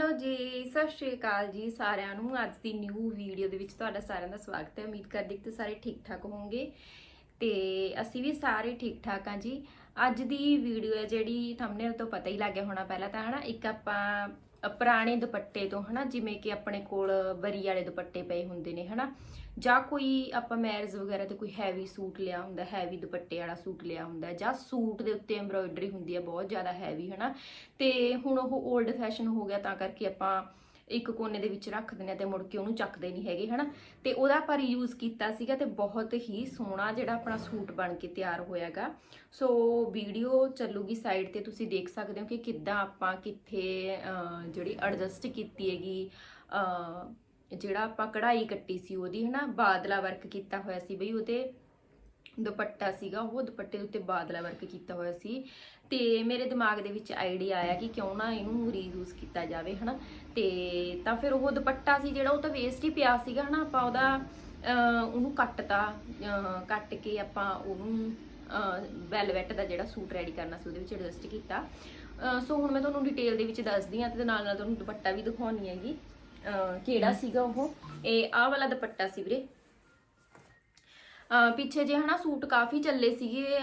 Hello ਜੀ, ਸਤਿ ਸ਼੍ਰੀ ਅਕਾਲ ਜੀ ਸਾਰਿਆਂ ਨੂੰ। ਅੱਜ ਦੀ ਨਿਊ ਵੀਡੀਓ ਦੇ ਵਿੱਚ ਤੁਹਾਡਾ ਸਾਰਿਆਂ ਦਾ ਸਵਾਗਤ ਹੈ। ਉਮੀਦ ਕਰਦੀ ਕਿ ਤੁਸੀਂ ਸਾਰੇ ਠੀਕ ਠਾਕ ਹੋਵੋਗੇ ਤੇ ਅਸੀਂ ਵੀ ਸਾਰੇ ਠੀਕ ਠਾਕ ਹਾਂ ਜੀ। ਅੱਜ ਦੀ ਵੀਡੀਓ ਹੈ ਜਿਹੜੀ ਥੰਬਨੇਲ ਤੋਂ ਪਤਾ ਹੀ ਲੱਗ ਗਿਆ ਹੋਣਾ ਪਹਿਲਾਂ ਤਾਂ, ਹਨਾ? ਇੱਕ ਆਪਾਂ ਪੁਰਾਣੇ ਦੁਪੱਟੇ ਤੋਂ, ਹਨਾ? ਜਿਵੇਂ ਕਿ ਆਪਣੇ ਕੋਲ ਬਰੀ ਵਾਲੇ ਦੁਪੱਟੇ ਪਏ ਹੁੰਦੇ ਨੇ, ਹਨਾ? ਜਾਂ ਕੋਈ ਆਪਾਂ ਮੈਰਿਜ ਵਗੈਰਾ ਤੇ ਕੋਈ ਹੈਵੀ ਸੂਟ ਲਿਆ ਹੁੰਦਾ ਹੈਵੀ ਦੁਪੱਟੇ ਵਾਲਾ ਸੂਟ ਲਿਆ ਹੁੰਦਾ, ਜਾਂ ਸੂਟ ਦੇ ਉੱਤੇ ਐਮਬ੍ਰੋਇਡਰੀ ਹੁੰਦੀ ਹੈ, ਬਹੁਤ ਜ਼ਿਆਦਾ ਹੈਵੀ ਹਨਾ? ਤੇ ਹੁਣ ਉਹ 올ਡ ਫੈਸ਼ਨ ਹੋ ਗਿਆ, ਤਾਂ ਕਰਕੇ ਆਪਾਂ ਇੱਕ ਕੋਨੇ ਦੇ ਵਿੱਚ ਰੱਖ ਦਿੰਦੇ ਆ ਤੇ ਮੁੜ ਕੇ ਉਹਨੂੰ ਚੱਕਦੇ ਨਹੀਂ ਹੈਗੇ, ਹਨਾ? ਤੇ ਉਹਦਾ ਆਪਾਂ ਰੀਯੂਜ਼ ਕੀਤਾ ਸੀਗਾ ਤੇ ਬਹੁਤ ਹੀ ਸੋਹਣਾ ਜਿਹੜਾ ਆਪਣਾ ਸੂਟ ਬਣ ਕੇ ਤਿਆਰ ਹੋਇਆਗਾ। ਸੋ ਵੀਡੀਓ ਚੱਲੂਗੀ ਸਾਈਡ ਤੇ, ਤੁਸੀਂ ਦੇਖ ਸਕਦੇ ਹੋ ਕਿ ਕਿੱਦਾਂ ਆਪਾਂ ਕਿੱਥੇ ਜਿਹੜੀ ਐਡਜਸਟ ਕੀਤੀ ਹੈਗੀ ਜਿਹੜਾ ਆਪਾਂ ਕਢਾਈ ਕੱਟੀ ਸੀ ਉਹਦੀ, ਹਨਾ? ਬਾਦਲਾ ਵਰਕ ਕੀਤਾ ਹੋਇਆ ਸੀ ਬਈ, ਉਹਦੇ ਦੁਪੱਟਾ ਸੀਗਾ, ਉਹ ਦੁਪੱਟੇ ਦੇ ਉੱਤੇ ਬਾਦਲਾ ਵਰਕ ਕੀਤਾ ਹੋਇਆ ਸੀ। ਤੇ ਮੇਰੇ ਦਿਮਾਗ ਦੇ ਵਿੱਚ ਆਈਡੀਆ ਆਇਆ ਕਿ ਕਿਉਂ ਨਾ ਇਹਨੂੰ ਰੀਯੂਜ਼ ਕੀਤਾ ਜਾਵੇ ਹਨਾ? ਤੇ ਤਾਂ ਫਿਰ ਉਹ ਦੁਪੱਟਾ ਸੀ ਜਿਹੜਾ ਉਹ ਤਾਂ ਵੇਸਟ ਹੀ ਪਿਆ ਸੀਗਾ ਹਨਾ? ਆਪਾਂ ਉਹਦਾ ਉਹਨੂੰ ਕੱਟਤਾ ਕੱਟ ਕੇ ਆਪਾਂ ਉਹਨੂੰ ਵੈਲਵੈਟ ਦਾ ਜਿਹੜਾ ਸੂਟ ਰੈਡੀ ਕਰਨਾ ਸੀ ਉਹਦੇ ਵਿੱਚ ਐਡਜਸਟ ਕੀਤਾ। ਸੋ ਹੁਣ ਮੈਂ ਤੁਹਾਨੂੰ ਡਿਟੇਲ ਦੇ ਵਿੱਚ ਦੱਸਦੀ ਹਾਂ ਤੇ ਨਾਲ ਨਾਲ ਤੁਹਾਨੂੰ ਦੁਪੱਟਾ ਵੀ ਦਿਖਾਉਣੀ ਹੈਗੀ। ਕਿਹੜਾ ਸੀਗਾ ਉਹ? ਇਹ ਆਹ ਵਾਲਾ ਦੁਪੱਟਾ ਸੀ ਵੀਰੇ। ਪਿੱਛੇ ਜੇ ਹਨਾ ਸੂਟ ਕਾਫੀ ਚੱਲੇ ਸੀਗੇ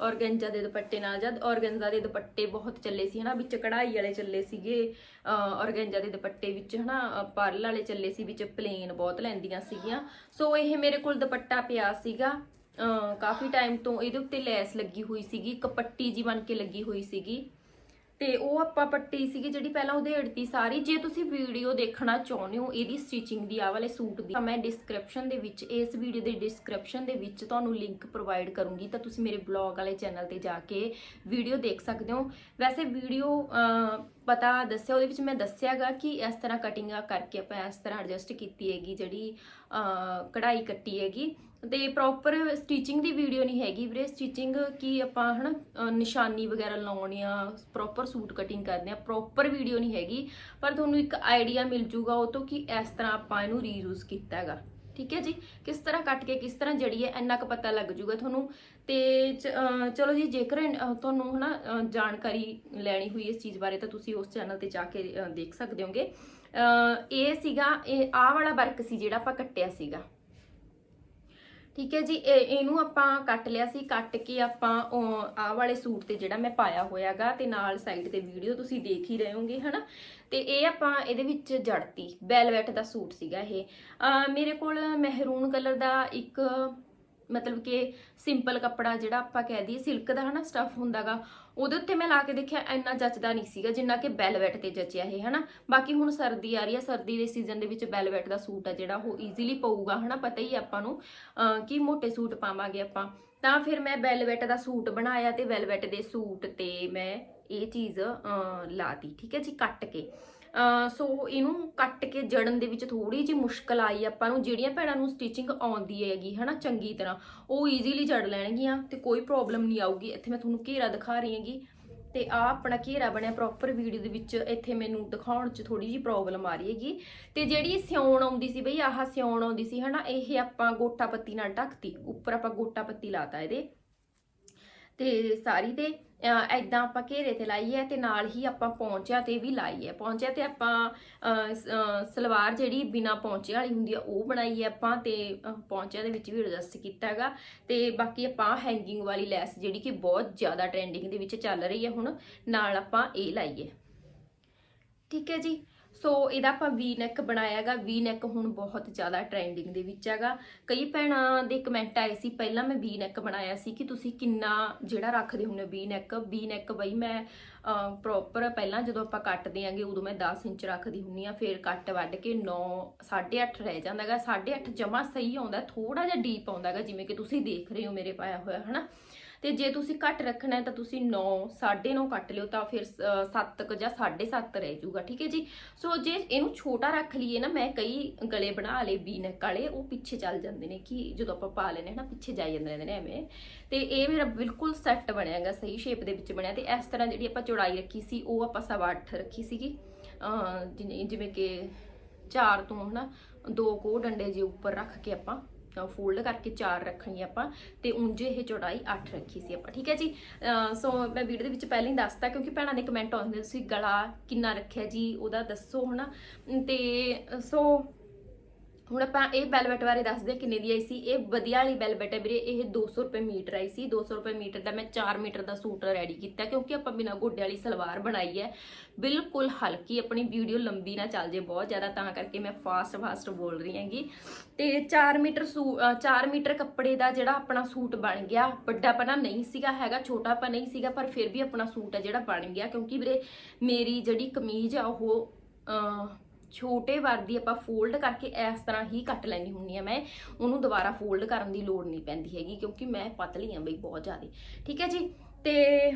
ਔਰਗੈਂਜਾ ਦੇ ਦੁਪੱਟੇ ਨਾਲ, ਜਦ ਔਰਗੈਂਜਾ ਦੇ ਦੁਪੱਟੇ ਬਹੁਤ ਚੱਲੇ ਸੀ ਹਨਾ, ਵਿੱਚ ਕਢਾਈ ਵਾਲੇ ਚੱਲੇ ਸੀਗੇ ਔਰਗੈਂਜਾ ਦੇ ਦੁਪੱਟੇ ਵਿੱਚ ਹਨਾ, ਅਹ ਪਰਲ ਵਾਲੇ ਚੱਲੇ ਸੀ, ਵਿੱਚ ਪਲੇਨ ਬਹੁਤ ਲੈਂਦੀਆਂ ਸੀਗੀਆਂ। ਸੋ ਇਹ ਮੇਰੇ ਕੋਲ ਦੁਪੱਟਾ ਪਿਆ ਸੀਗਾ ਕਾਫੀ ਟਾਈਮ ਤੋਂ ਇਹਦੇ ਉੱਤੇ ਲੈਸ ਲੱਗੀ ਹੋਈ ਸੀਗੀ, ਇੱਕ ਪੱਟੀ ਜੀ ਬਣ ਕੇ ਲੱਗੀ ਹੋਈ ਸੀਗੀ। ਤੇ ਉਹ ਆਪਾਂ ਪੱਟੀ ਸੀਗੀ ਜਿਹੜੀ ਪਹਿਲਾਂ ਉਧੇੜਤੀ ਸਾਰੀ। ਜੇ ਤੁਸੀਂ ਵੀਡੀਓ ਦੇਖਣਾ ਚਾਹੁੰਦੇ ਹੋ, ਇਹਦੀ ਸਟਿਚਿੰਗ ਦੀ ਆ ਵਾਲੇ ਸੂਟ ਦੀ, ਤਾਂ ਮੈਂ ਡਿਸਕ੍ਰਿਪਸ਼ਨ ਦੇ ਵਿੱਚ, ਇਸ ਵੀਡੀਓ ਦੇ ਡਿਸਕ੍ਰਿਪਸ਼ਨ ਦੇ ਵਿੱਚ ਤੁਹਾਨੂੰ ਲਿੰਕ ਪ੍ਰੋਵਾਈਡ ਕਰੂੰਗੀ। ਤਾਂ ਤੁਸੀਂ ਮੇਰੇ ਬਲੌਗ ਵਾਲੇ ਚੈਨਲ ਤੇ ਜਾ ਕੇ ਵੀਡੀਓ ਦੇਖ ਸਕਦੇ ਹੋ। ਵੈਸੇ ਵੀਡੀਓ ਪਤਾ ਦੱਸਿਆ, ਉਹਦੇ ਵਿੱਚ ਮੈਂ ਦੱਸਿਆਗਾ ਕਿ ਇਸ ਤਰ੍ਹਾਂ ਕਟਿੰਗ ਕਰਕੇ ਆਪਾਂ ਇਸ ਤਰ੍ਹਾਂ ਐਡਜਸਟ ਕੀਤੀ ਹੈਗੀ ਜਿਹੜੀ ਕਢਾਈ ਕੱਟੀ ਹੈਗੀ। ਤੇ ਪ੍ਰੋਪਰ ਸਟਿਚਿੰਗ ਦੀ ਵੀਡੀਓ ਨਹੀਂ ਹੈਗੀ ਵੀਰੇ। ਸਟਿਚਿੰਗ ਕੀ ਆਪਾਂ ਹਨਾ, ਅਹ ਨਿਸ਼ਾਨੀ ਵਗੈਰਾ ਲਾਉਣੀ ਆ ਪ੍ਰੋਪਰ ਸੂਟ ਕਟਿੰਗ ਕਰਦੇ ਆ ਪ੍ਰੋਪਰ ਵੀਡੀਓ ਨਹੀਂ ਹੈਗੀ। ਪਰ ਤੁਹਾਨੂੰ ਇੱਕ ਆਈਡੀਆ ਮਿਲ ਜੂਗਾ ਉਹ ਤੋਂ ਕਿ ਇਸ ਤਰ੍ਹਾਂ ਆਪਾਂ ਇਹਨੂੰ ਰੀਯੂਜ਼ ਕੀਤਾ ਹੈਗਾ। ਠੀਕ ਹੈ ਜੀ? ਕਿਸ ਤਰ੍ਹਾਂ ਕੱਟ ਕੇ, ਕਿਸ ਤਰ੍ਹਾਂ ਜੜੀ ਹੈ, ਇੰਨਾ ਕੁ ਪਤਾ ਲੱਗ ਜੂਗਾ ਤੁਹਾਨੂੰ। ਤੇ ਚਲੋ ਜੀ, ਜੇਕਰ ਤੁਹਾਨੂੰ ਹਨਾ, ਅਹ ਜਾਣਕਾਰੀ ਲੈਣੀ ਹੋਈ ਇਸ ਚੀਜ਼ ਬਾਰੇ ਤਾਂ ਤੁਸੀਂ ਉਸ ਚੈਨਲ ਤੇ ਜਾ ਕੇ ਦੇਖ ਸਕਦੇ ਹੋਗੇ। ਇਹ ਸੀਗਾ, ਇਹ ਆਹ ਵਾਲਾ ਵਰਕ ਸੀ ਜਿਹੜਾ ਆਪਾਂ ਕੱਟਿਆ ਸੀਗਾ। ਠੀਕ ਹੈ ਜੀ, ਇਹ- ਇਹਨੂੰ ਆਪਾਂ ਕੱਟ ਲਿਆ ਸੀ, ਕੱਟ ਕੇ ਆਪਾਂ ਆਹ ਵਾਲੇ ਸੂਟ ਤੇ ਜਿਹੜਾ ਮੈਂ ਪਾਇਆ ਹੋਇਆਗਾ ਤੇ ਨਾਲ ਸਾਈਡ ਤੇ ਵੀਡੀਓ ਤੁਸੀਂ ਦੇਖ ਹੀ ਰਹੇ ਹੋਗੇ, ਹਨਾ? ਤੇ ਇਹ ਆਪਾਂ ਇਹਦੇ ਵਿੱਚ ਜੜਤੀ ਵੈਲਵੈਟ ਦਾ ਸੂਟ ਸੀਗਾ ਇਹ। ਮੇਰੇ ਕੋਲ ਮਹਿਰੂਨ ਕਲਰ ਦਾ ਇੱਕ ਮਤਲਬ ਕਿ ਸਿੰਪਲ ਕੱਪੜਾ ਜਿਹੜਾ ਆਪਾਂ ਕਹਿ ਦਈਏ ਸਿਲਕ ਦਾ ਹਨਾ ਸਟਫ ਹੁੰਦਾਗਾ ਉਹਦੇ ਉੱਤੇ ਮੈਂ ਲਾ ਕੇ ਦੇਖਿਆ ਇੰਨਾ ਜੱਚਦਾ ਨਹੀਂ ਸੀਗਾ ਜਿੰਨਾ ਕਿ ਬੈਲਵੈਟ ਤੇ ਜੱਚਿਆ ਇਹ ਹਨਾ। ਬਾਕੀ ਹੁਣ ਸਰਦੀ ਆ ਰਹੀ ਹੈ ਸਰਦੀ ਦੇ ਸੀਜ਼ਨ ਦੇ ਵਿੱਚ ਬੈਲਵੈਟ ਦਾ ਸੂਟ ਆ ਜਿਹੜਾ ਉਹ ਈਜ਼ੀਲੀ ਪਊਗਾ ਹਨਾ ਪਤਾ ਹੀ ਆਪਾਂ ਨੂੰ ਅਹ ਕਿ ਮੋٹے ਸੂਟ ਪਾਵਾਂਗੇ ਆਪਾਂ। ਤਾਂ ਫਿਰ ਮੈਂ ਵੈਲਵੈਟ ਦਾ ਸੂਟ ਬਣਾਇਆ ਤੇ ਵੈਲਵੈਟ ਦੇ ਸੂਟ ਤੇ ਮੈਂ ਇਹ ਚੀਜ਼ ਅਹ, ਲਾਤੀ ਠੀਕ ਹੈ ਜੀ ਕੱਟ ਕੇ। ਸੋ ਇਹਨੂੰ ਕੱਟ ਕੇ ਜੜਨ ਦੇ ਵਿੱਚ ਥੋੜੀ ਜਿਹੀ ਮੁਸ਼ਕਲ ਆਈ ਆਪਾਂ ਨੂੰ, ਜਿਹੜੀਆਂ ਭੈਣਾਂ ਨੂੰ ਸਟਿਚਿੰਗ ਆਉਂਦੀ ਹੈਗੀ, ਹਨਾ, ਚੰਗੀ ਤਰ੍ਹਾਂ, ਉਹ ਈਜ਼ੀਲੀ ਜੜ ਲੈਣਗੀਆਂ ਤੇ ਕੋਈ ਪ੍ਰੋਬਲਮ ਨਹੀਂ ਆਊਗੀ। ਇੱਥੇ ਮੈਂ ਤੁਹਾਨੂੰ ਘੇਰਾ ਦਿਖਾ ਰਹੀ ਹੈਗੀ ਤੇ ਆ ਆਪਣਾ ਘੇਰਾ ਬਣਿਆ ਪ੍ਰੋਪਰ ਵੀਡੀਓ ਦੇ ਵਿੱਚ, ਇੱਥੇ ਮੈਨੂੰ ਦਿਖਾਉਣ 'ਚ ਥੋੜੀ ਜਿਹੀ ਪ੍ਰੋਬਲਮ ਆ ਰਹੀ ਹੈਗੀ। ਤੇ ਜਿਹੜੀ ਸਿਉਣ ਆਉਂਦੀ ਸੀ ਬਈ, ਆਹ ਸਿਉਣ ਆਉਂਦੀ ਸੀ, ਹਨਾ, ਇਹ ਆਪਾਂ ਗੋਟਾ ਪੱਤੀ ਨਾਲ ਢੱਕਤੀ, ਉੱਪਰ ਆਪਾਂ ਗੋਟਾ ਪੱਤੀ ਲਾਤਾ ਇਹਦੇ। ਤੇ ਸਾਰੀ ਦੇ ਐਦਾਂ ਆਪਾਂ ਘੇਰੇ ਤੇ ਲਾਈ ਹੈ ਤੇ ਨਾਲ ਹੀ ਆਪਾਂ ਪੌਂਚਿਆਂ ਤੇ ਵੀ ਲਾਈ ਹੈ ਪੌਂਚਿਆਂ ਤੇ ਆਪਾਂ ਸਲਵਾਰ ਜਿਹੜੀ ਬਿਨਾ ਪੌਂਚੇ ਵਾਲੀ ਹੁੰਦੀ ਆ ਉਹ ਬਣਾਈ ਹੈ ਆਪਾਂ ਤੇ ਅਹ, ਪੌਂਚਿਆਂ ਦੇ ਵਿੱਚ ਵੀ ਐਡਜਸਟ ਕੀਤਾ ਹੈਗਾ। ਤੇ ਬਾਕੀ ਆਪਾਂ ਹੈਂਗਿੰਗ ਵਾਲੀ ਲੈਸ ਜਿਹੜੀ ਕਿ ਬਹੁਤ ਜ਼ਿਆਦਾ ਟ੍ਰੈਂਡਿੰਗ ਦੇ ਵਿੱਚ ਚੱਲ ਰਹੀ ਹੈ ਹੁਣ ਨਾਲ ਆਪਾਂ ਇਹ ਲਾਈਏ। ਠੀਕ ਹੈ ਜੀ? ਸੋ ਇਹਦਾ ਆਪਾਂ ਵੀ ਨੈਕ ਬਣਾਇਆਗਾ ਵੀ ਨੈਕ ਹੁਣ ਬਹੁਤ ਜ਼ਿਆਦਾ ਟ੍ਰੈਂਡਿੰਗ ਦੇ ਵਿੱਚ ਹੈਗਾ। ਕਈ ਭੈਣਾਂ ਦੇ ਕਮੈਂਟ ਆਏ ਸੀ, ਪਹਿਲਾਂ ਮੈਂ ਵੀ ਨੈਕ ਬਣਾਇਆ ਸੀ ਕਿ ਤੁਸੀਂ ਕਿੰਨਾ ਜਿਹੜਾ ਰੱਖਦੇ ਹੁੰਦੇ ਵੀ ਨੈਕ ਵੀ ਨੈਕ ਬਈ ਮੈਂ ਪ੍ਰੋਪਰ ਪਹਿਲਾਂ ਜਦੋਂ ਆਪਾਂ ਕੱਟਦੇ ਆਂਗੇ, ਉਦੋਂ ਮੈਂ 10 ਇੰਚ ਰੱਖਦੀ ਹੁੰਨੀ ਆ ਫਿਰ ਕੱਟ ਵੱਢ ਕੇ 9 8.5 ਰਹਿ ਜਾਂਦਾਗਾ 8.5 ਜਮਾ ਸਹੀ ਆਉਂਦਾ ਥੋੜਾ ਜਿਹਾ ਡੀਪ ਆਉਂਦਾਗਾ ਜਿਵੇਂ ਕਿ ਤੁਸੀਂ ਦੇਖ ਰਹੇ ਹੋ ਮੇਰੇ ਪਾਇਆ ਹੋਇਆ, ਹਨਾ? ਤੇ ਜੇ ਤੁਸੀਂ ਘੱਟ ਰੱਖਣਾ ਹੈ ਤਾਂ ਤੁਸੀਂ 9 9.5 ਕੱਟ ਲਿਓ ਤਾਂ ਫਿਰ 7 ਜਾਂ 7.5 ਰਹਿ ਜਾਊਗਾ, ਠੀਕ ਹੈ ਜੀ? ਸੋ ਜੇ ਇਹਨੂੰ ਛੋਟਾ ਰੱਖ ਲਈਏ ਨਾ, ਮੈਂ ਕਈ ਗਲੇ ਬਣਾ ਲਏ ਵੀ ਨੈਕ ਵਾਲੇ, ਉਹ ਪਿੱਛੇ ਚੱਲ ਜਾਂਦੇ ਨੇ ਕਿ ਜਦੋਂ ਆਪਾਂ ਪਾ ਲੈਨੇ ਨਾ, ਪਿੱਛੇ ਜਾਈ ਜਾਂਦੇ ਰਹਿੰਦੇ ਨੇ ਐਵੇਂ। ਤੇ ਇਹ ਮੇਰਾ ਬਿਲਕੁਲ ਸੈੱਟ ਬਣਿਆਗਾ ਸਹੀ ਸ਼ੇਪ ਦੇ ਵਿੱਚ ਬਣਿਆ ਤੇ ਇਸ ਤਰ੍ਹਾਂ ਜਿਹੜੀ ਆਪਾਂ ਚੌੜਾਈ ਰੱਖੀ ਸੀ, ਉਹ ਆਪਾਂ ਸਵਾ ਅੱਠ ਰੱਖੀ ਸੀਗੀ। ਅਹ, ਜਿਵੇਂ ਜਿਵੇਂ ਕਿ ਚਾਰ ਤੋਂ ਹਨਾ ਦੋ ਕੋ ਡੰਡੇ ਜੇ ਉੱਪਰ ਰੱਖ ਕੇ ਆਪਾਂ ਫੋਲਡ ਕਰਕੇ ਚਾਰ ਰੱਖਣੀ ਆਪਾਂ ਤੇ ਉਂਝ ਇਹ ਚੌੜਾਈ 8 ਰੱਖੀ ਸੀ ਆਪਾਂ, ਠੀਕ ਹੈ ਜੀ? ਅਹ ਸੋ ਮੈਂ ਵੀਡੀਓ ਦੇ ਵਿੱਚ ਪਹਿਲਾਂ ਹੀ ਦੱਸਤਾ ਕਿਉਂਕਿ ਭੈਣਾਂ ਦੇ ਕਮੈਂਟ ਆਉਂਦੇ ਤੁਸੀਂ ਗਲਾ ਕਿੰਨਾ ਰੱਖਿਆ ਜੀ, ਉਹਦਾ ਦੱਸੋ ਹਨਾ? ਤੇ ਸੋ ਹੁਣ ਆਪਾਂ ਇਹ ਵੈਲਵਟ ਬਾਰੇ ਦੱਸਦੇ ਹਾਂ ਕਿੰਨੇ ਦੀ ਆਈ ਸੀ। ਇਹ ਵਧੀਆ ਵਾਲੀ ਵੈਲਵਟ ਹੈ ਵੀਰੇ, ਇਹ 200 ਰੁਪਏ ਮੀਟਰ ਆਈ ਸੀ। 200 ਰੁਪਏ ਮੀਟਰ ਦਾ ਮੈਂ 4 ਮੀਟਰ ਦਾ ਸੂਟ ਰੈਡੀ ਕੀਤਾ ਕਿਉਂਕਿ ਆਪਾਂ ਬਿਨਾ ਗੋਡੇ ਵਾਲੀ ਸਲਵਾਰ ਬਣਾਈ ਹੈ। ਬਿਲਕੁਲ ਹਲਕੀ ਆਪਣੀ ਵੀਡੀਓ ਲੰਬੀ ਨਾ ਚੱਲ ਜੇ ਬਹੁਤ ਜ਼ਿਆਦਾ, ਤਾਂ ਕਰਕੇ ਮੈਂ ਫਾਸਟ ਫਾਸਟ ਬੋਲ ਰਹੀ ਹਾਂਗੀ। ਤੇ 4 ਮੀਟਰ ਸੂ 4 ਮੀਟਰ ਕੱਪੜੇ ਦਾ ਜਿਹੜਾ ਆਪਣਾ ਸੂਟ ਬਣ ਗਿਆ ਵੱਡਾ ਪਨਾ ਨਹੀਂ ਸੀਗਾ ਹੈਗਾ ਛੋਟਾ ਪਾ ਨਹੀਂ ਸੀਗਾ, ਪਰ ਫਿਰ ਵੀ ਆਪਣਾ ਸੂਟ ਹੈ ਜਿਹੜਾ ਬਣ ਗਿਆ। ਕਿਉਂਕਿ ਵੀਰੇ, ਮੇਰੀ ਜਿਹੜੀ ਕਮੀਜ਼ ਆ ਉਹ ਛੋਟੇ ਵਰਦੀ ਆਪਾਂ ਫੋਲਡ ਕਰਕੇ ਇਸ ਤਰ੍ਹਾਂ ਹੀ ਕੱਟ ਲੈਣੀ ਹੁੰਦੀ ਆ ਮੈਂ, ਉਹਨੂੰ ਦੁਬਾਰਾ ਫੋਲਡ ਕਰਨ ਦੀ ਲੋੜ ਨਹੀਂ ਪੈਂਦੀ ਹੈਗੀ ਕਿਉਂਕਿ ਮੈਂ ਪਤਲੀ ਆ ਬਈ ਬਹੁਤ ਜ਼ਿਆਦਾ। ਠੀਕ ਹੈ ਜੀ? ਤੇ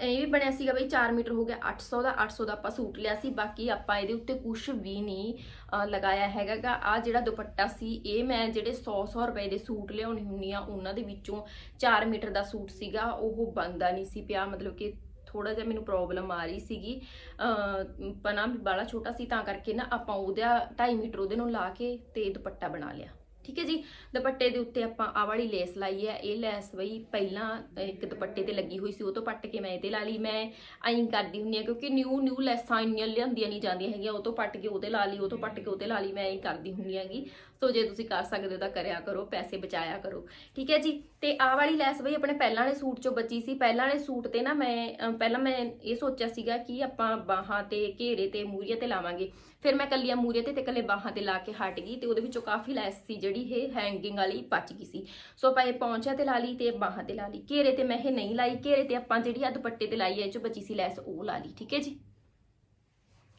ਇਹ ਵੀ ਬਣਿਆ ਸੀਗਾ ਬਈ 4 ਮੀਟਰ ਹੋ ਗਿਆ 800 ਦਾ 800 ਦਾ ਆਪਾਂ ਸੂਟ ਲਿਆ ਸੀ, ਬਾਕੀ ਆਪਾਂ ਇਹਦੇ ਉੱਤੇ ਕੁਝ ਵੀ ਨਹੀਂ, ਅਹ, ਲਗਾਇਆ ਹੈਗਾਗਾ। ਆ ਜਿਹੜਾ ਦੁਪੱਟਾ ਸੀ, ਇਹ ਮੈਂ ਜਿਹੜੇ 100 100 ਰੁਪਏ ਦੇ ਸੂਟ ਲਿਆਉਣੀ ਹੁੰਨੀ ਆ ਉਹਨਾਂ ਦੇ ਵਿੱਚੋਂ 4 ਮੀਟਰ ਦਾ ਸੂਟ ਸੀਗਾ, ਉਹ ਬੰਦਾ ਨਹੀਂ ਸੀ ਪਿਆ, ਮਤਲਬ ਕਿ ਥੋੜਾ ਜਿਹਾ ਮੈਨੂੰ ਪ੍ਰੋਬਲਮ ਆ ਰਹੀ ਸੀਗੀ। ਅਹ ਪਨਾ ਵੀ ਬਾਲਾ ਛੋਟਾ ਸੀ, ਤਾਂ ਕਰਕੇ ਨਾ ਆਪਾਂ ਉਹਦਾ 2.5 ਮੀਟਰ ਉਹਦੇ ਨੂੰ ਲਾ ਕੇ ਤੇ ਦੁਪੱਟਾ ਬਣਾ ਲਿਆ। ਠੀਕ ਹੈ ਜੀ? ਦੁਪੱਟੇ ਦੇ ਉੱਤੇ ਆਪਾਂ ਆ ਵਾਲੀ ਲੇਸ ਲਾਈ ਹੈ। ਇਹ ਲੈਸ ਬਈ ਪਹਿਲਾਂ ਇੱਕ ਦੁਪੱਟੇ ਤੇ ਲੱਗੀ ਹੋਈ ਸੀ, ਉਹ ਤੋਂ ਪੱਟ ਕੇ ਮੈਂ ਇਹਦੇ ਲਾ ਲਈ। ਮੈਂ ਐਂ ਕਰਦੀ ਹੁੰਨੀ ਆ ਕਿਉਂਕਿ ਨਿਊ ਨਿਊ ਲੈਸਾਂ ਇੰਨੀਆਂ ਲਿਆਂਦੀਆਂ ਨਹੀਂ ਜਾਂਦੀਆਂ ਹੈਗੀਆਂ। ਉਹ ਤੋਂ ਪੱਟ ਕੇ ਉਹਦੇ ਲਾ ਲਈ, ਉਹ ਤੋਂ ਪੱਟ ਕੇ ਉਹਦੇ ਲਾ ਲਈ। ਮੈਂ ਐਂ ਕਰਦੀ ਹੁੰਨੀ ਹੈਗੀ। ਸੋ ਜੇ ਤੁਸੀਂ ਕਰ ਸਕਦੇ ਹੋ ਤਾਂ ਕਰਿਆ ਕਰੋ, ਪੈਸੇ ਬਚਾਇਆ ਕਰੋ। ਠੀਕ ਹੈ ਜੀ? ਤੇ ਆਹ ਵਾਲੀ ਲੈਸ ਬਈ ਆਪਣੇ ਪਹਿਲਾਂ ਵਾਲੇ ਸੂਟ ਚੋਂ ਬਚੀ ਸੀ। ਪਹਿਲਾਂ ਵਾਲੇ ਸੂਟ ਤੇ ਨਾ ਮੈਂ ਪਹਿਲਾਂ ਮੈਂ ਇਹ ਸੋਚਿਆ ਸੀਗਾ ਕਿ ਆਪਾਂ ਬਾਹਾਂ ਤੇ ਘੇਰੇ ਤੇ ਮੂਰੀਆਂ ਤੇ ਲਾਵਾਂਗੇ। ਫਿਰ ਮੈਂ ਕੱਲੀਆਂ ਮੂਰੀਆਂ ਤੇ ਤੇ ਕੱਲੇ ਬਾਹਾਂ ਤੇ ਲਾ ਕੇ ਹਟ ਗਈ ਤੇ ਉਹਦੇ ਵਿੱਚੋਂ ਕਾਫੀ ਲੈਸ ਸੀ ਜਿਹੜੀ ਇਹ ਹੈਂਗਿੰਗ ਵਾਲੀ ਬਚ ਗਈ ਸੀ। ਸੋ ਆਪਾਂ ਇਹ ਪੌਂਚਿਆਂ ਤੇ ਲਾ ਲਈ ਤੇ ਬਾਹਾਂ ਤੇ ਲਾ ਲਈ। ਘੇਰੇ ਤੇ ਮੈਂ ਇਹ ਨਹੀਂ ਲਾਈ। ਘੇਰੇ ਤੇ ਆਪਾਂ ਜਿਹੜੀ ਆ ਦੁਪੱਟੇ ਤੇ ਲਾਈ ਹੈ ਇਹ ਚੋਂ ਬਚੀ ਸੀ ਲੈਸ, ਉਹ ਲਾ ਲਈ। ਠੀਕ ਹੈ ਜੀ?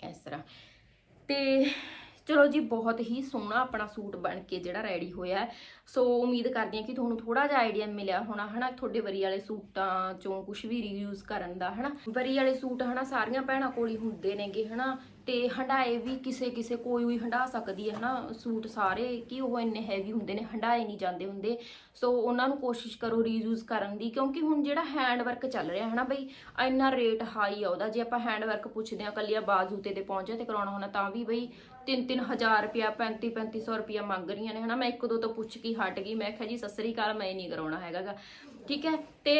ਇਸ ਤਰ੍ਹਾਂ। ਤੇ ਚਲੋ ਜੀ, ਬਹੁਤ ਹੀ ਸੋਹਣਾ ਆਪਣਾ ਸੂਟ ਬਣ ਕੇ ਜਿਹੜਾ ਰੈਡੀ ਹੋਇਆ। ਸੋ ਉਮੀਦ ਕਰਦੀ ਹਾਂ ਕਿ ਤੁਹਾਨੂੰ ਥੋੜਾ ਜਿਹਾ ਆਈਡੀਆ ਮਿਲਿਆ ਹੋਣਾ, ਹਨਾ? ਤੁਹਾਡੇ ਵਰੀ ਵਾਲੇ ਸੂਟਾਂ ਚੋਂ ਕੁਝ ਵੀ ਰੀਯੂਜ਼ ਕਰਨ ਦਾ, ਹਨਾ? ਵਰੀ ਵਾਲੇ ਸੂਟ, ਹਨਾ? ਸਾਰੀਆਂ ਭੈਣਾਂ ਕੋਲ ਹੀ ਹੁੰਦੇ ਨੇਗੇ, ਹਨਾ? ਤੇ ਹੰਡਾਏ ਵੀ ਕਿਸੇ ਕਿਸੇ ਕੋਈ ਵੀ ਹੰਡਾ ਸਕਦੀ ਹੈ ਨਾ ਸੂਟ ਸਾਰੇ ਕਿ ਉਹ ਇੰਨੇ ਹੈਵੀ ਹੁੰਦੇ ਨੇ ਹੰਡਾਏ ਨਹੀਂ ਜਾਂਦੇ ਹੁੰਦੇ। ਸੋ ਉਹਨਾਂ ਨੂੰ ਕੋਸ਼ਿਸ਼ ਕਰੋ ਰੀਯੂਜ਼ ਕਰਨ ਦੀ, ਕਿਉਂਕਿ ਹੁਣ ਜਿਹੜਾ ਹੈਂਡ ਵਰਕ ਚੱਲ ਰਿਹਾ ਹੈ ਨਾ ਬਈ, ਇੰਨਾ ਰੇਟ ਹਾਈ ਆ ਉਹਦਾ, ਜੇ ਆਪਾਂ ਹੈਂਡ ਵਰਕ ਪੁੱਛਦੇ ਆ ਕੱਲੀਆਂ ਬਾਜ਼ੂ ਤੇ ਤੇ ਪਹੁੰਚਿਆ ਤੇ ਕਰਾਉਣਾ ਹੋਣਾ ਤਾਂ ਵੀ ਬਈ 3-3 ਹਜ਼ਾਰ ਰੁਪਿਆ 35-3500 ਰੁਪਿਆ ਮੰਗ ਰਹੀਆਂ ਨੇ, ਹਨਾ ਮੈਂ ਇੱਕ ਦੋ ਤੋਂ ਪੁੱਛ ਕੇ ਹਟ ਗਈ, ਮੈਂ ਕਿਹਾ ਜੀ ਸਤਿ ਸ੍ਰੀ ਅਕਾਲ, ਮੈਂ ਨਹੀਂ ਕਰਾਉਣਾ ਹੈਗਾਗਾ ਠੀਕ ਹੈ? ਤੇ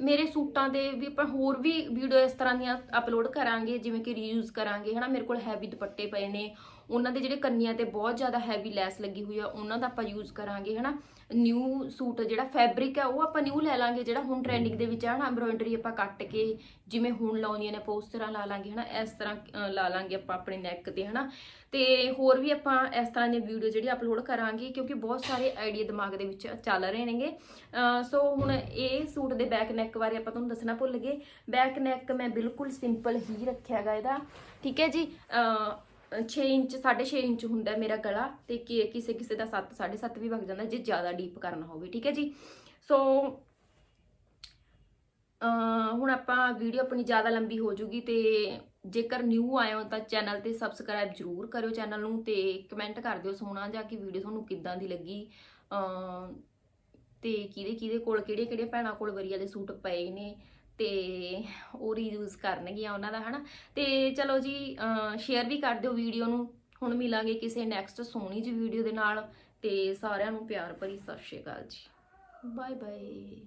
ਮੇਰੇ ਸੂਟਾਂ ਦੇ ਵੀ ਆਪਾਂ ਹੋਰ ਵੀ ਵੀਡੀਓ ਇਸ ਤਰ੍ਹਾਂ ਦੀਆਂ ਅਪਲੋਡ ਕਰਾਂਗੇ, ਜਿਵੇਂ ਕਿ ਰੀਯੂਜ਼ ਕਰਾਂਗੇ, ਹਨਾ? ਮੇਰੇ ਕੋਲ ਹੈਵੀ ਦੁਪੱਟੇ ਪਏ ਨੇ ਉਹਨਾਂ ਦੇ ਜਿਹੜੇ ਕੰਨੀਆਂ ਤੇ ਬਹੁਤ ਜ਼ਿਆਦਾ ਹੈਵੀ ਲੈਸ ਲੱਗੀ ਹੋਈ ਆ, ਉਹਨਾਂ ਦਾ ਆਪਾਂ ਯੂਜ਼ ਕਰਾਂਗੇ, ਹਨਾ? ਨਿਊ ਸੂਟ ਜਿਹੜਾ ਫੈਬਰਿਕ ਹੈ ਉਹ ਆਪਾਂ ਨਿਊ ਲੈ ਲਾਂਗੇ, ਜਿਹੜਾ ਹੁਣ ਟ੍ਰੈਂਡਿੰਗ ਦੇ ਵਿੱਚ ਆ ਨਾ ਐਮਬ੍ਰੋਇਡਰੀ ਆਪਾਂ ਕੱਟ ਕੇ ਜਿਵੇਂ ਹੁਣ ਲਾਉਂਦੀਆਂ ਨੇ, ਆਪਾਂ ਉਸ ਤਰ੍ਹਾਂ ਲਾ ਲਾਂਗੇ, ਹਨਾ? ਇਸ ਤਰ੍ਹਾਂ ਲਾ ਲਾਂਗੇ ਆਪਾਂ ਆਪਣੇ ਨੈਕ ਤੇ, ਹਨਾ? ਤੇ ਹੋਰ ਵੀ ਆਪਾਂ ਇਸ ਤਰ੍ਹਾਂ ਦੀਆਂ ਵੀਡੀਓ ਜਿਹੜੀ ਅਪਲੋਡ ਕਰਾਂਗੇ, ਕਿਉਂਕਿ ਬਹੁਤ ਸਾਰੇ ਆਈਡੀਆ ਦਿਮਾਗ ਦੇ ਵਿੱਚ ਚੱਲ ਰਹੇ ਨੇਗੇ। ਸੋ ਹੁਣ ਇਹ ਸੂਟ ਦੇ ਬੈਕ ਨੈਕ ਬਾਰੇ ਆਪਾਂ ਤੁਹਾਨੂੰ ਦੱਸਣਾ ਭੁੱਲ ਗਏ। ਬੈਕ ਨੈਕ ਮੈਂ ਬਿਲਕੁਲ ਸਿੰਪਲ ਹੀ ਰੱਖਿਆਗਾ ਇਹਦਾ, ਠੀਕ ਹੈ ਜੀ? 6 ਇੰਚ 6.5 ਇੰਚ ਹੁੰਦਾ ਮੇਰਾ ਗਲਾ ਤੇ ਕਿ- ਕਿਸੇ ਕਿਸੇ ਦਾ 7 7.5 ਵੀ ਵਗ ਜਾਂਦਾ ਜੇ ਜ਼ਿਆਦਾ ਡੀਪ ਕਰਨਾ ਹੋਵੇ, ਠੀਕ ਹੈ ਜੀ? ਸੋ ਹੁਣ ਆਪਾਂ ਵੀਡੀਓ ਆਪਣੀ ਜ਼ਿਆਦਾ ਲੰਬੀ ਹੋ ਜੂਗੀ ਤੇ ਜੇਕਰ ਨਿਊ ਆਏ ਹੋ ਤਾਂ ਚੈਨਲ ਤੇ ਸਬਸਕ੍ਰਾਈਬ ਜਰੂਰ ਕਰਿਓ ਚੈਨਲ ਨੂੰ ਤੇ ਕਮੈਂਟ ਕਰ ਦਿਓ ਸੋਹਣਾ ਜਾਂ ਕਿ ਵੀਡੀਓ ਤੁਹਾਨੂੰ ਕਿੱਦਾਂ ਦੀ ਲੱਗੀ। ਅਹ ਤੇ ਕਿਹਦੇ ਕਿਹਦੇ ਕੋਲ ਕਿਹੜੇ ਕਿਹੜੇ ਭੈਣਾਂ ਕੋਲ ਵਰੀਆ ਦੇ ਸੂਟ ਪਏ ਨੇ ਤੇ ਉਹ ਰੀਯੂਜ਼ ਕਰਨਗੀਆਂ ਉਹਨਾਂ ਦਾ, ਹਨਾ? ਤੇ ਚਲੋ ਜੀ ਸ਼ੇਅਰ ਵੀ ਕਰ ਦਿਓ ਵੀਡੀਓ ਨੂੰ। ਹੁਣ ਮਿਲਾਂਗੇ ਕਿਸੇ ਨੈਕਸਟ ਸੋਹਣੀ ਜਿਹੀ ਵੀਡੀਓ ਦੇ ਨਾਲ। ਤੇ ਸਾਰਿਆਂ ਨੂੰ ਪਿਆਰ ਭਰੀ ਸਤਿ ਸ਼੍ਰੀ ਅਕਾਲ ਜੀ। Bye bye